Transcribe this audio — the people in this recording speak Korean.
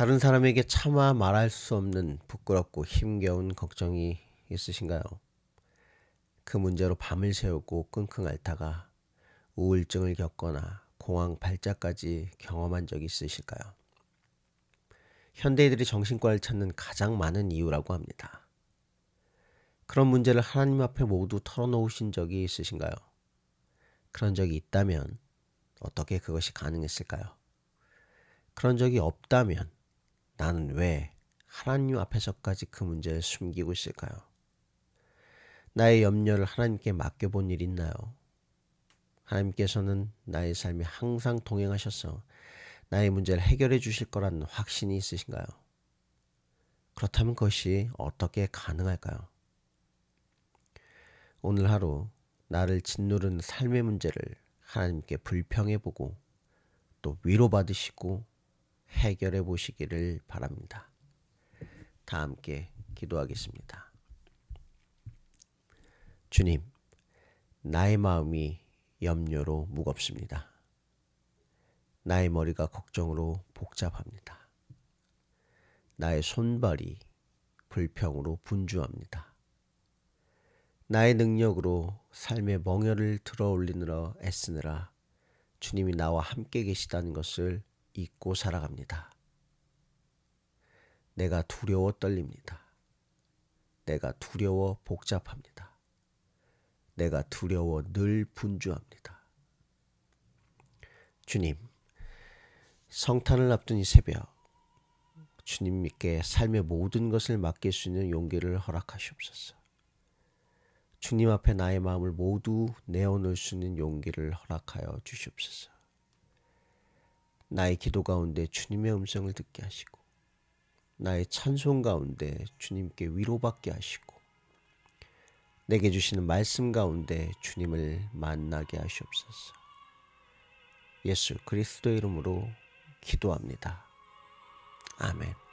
다른 사람에게 차마 말할 수 없는 부끄럽고 힘겨운 걱정이 있으신가요? 그 문제로 밤을 새우고 끙끙 앓다가 우울증을 겪거나 공황 발작까지 경험한 적이 있으실까요? 현대인들이 정신과를 찾는 가장 많은 이유라고 합니다. 그런 문제를 하나님 앞에 모두 털어놓으신 적이 있으신가요? 그런 적이 있다면 어떻게 그것이 가능했을까요? 그런 적이 없다면 나는 왜 하나님 앞에서까지 그 문제를 숨기고 있을까요? 나의 염려를 하나님께 맡겨본 일 있나요? 하나님께서는 나의 삶에 항상 동행하셔서 나의 문제를 해결해 주실 거라는 확신이 있으신가요? 그렇다면 그것이 어떻게 가능할까요? 오늘 하루 나를 짓누르는 삶의 문제를 하나님께 불평해 보고 또 위로받으시고 해결해 보시기를 바랍니다. 다 함께 기도하겠습니다. 주님, 나의 마음이 염려로 무겁습니다. 나의 머리가 걱정으로 복잡합니다. 나의 손발이 불평으로 분주합니다. 나의 능력으로 삶의 멍여를 들어 올리느라 애쓰느라 주님이 나와 함께 계시다는 것을 잊고 살아갑니다. 내가 두려워 떨립니다. 내가 두려워 복잡합니다. 내가 두려워 늘 분주합니다. 주님, 성탄을 앞둔 이 새벽, 주님께 삶의 모든 것을 맡길 수 있는 용기를 허락하시옵소서. 주님 앞에 나의 마음을 모두 내어놓을 수 있는 용기를 허락하여 주시옵소서. 나의 기도 가운데 주님의 음성을 듣게 하시고, 나의 찬송 가운데 주님께 위로받게 하시고, 내게 주시는 말씀 가운데 주님을 만나게 하시옵소서. 예수 그리스도 이름으로 기도합니다. 아멘.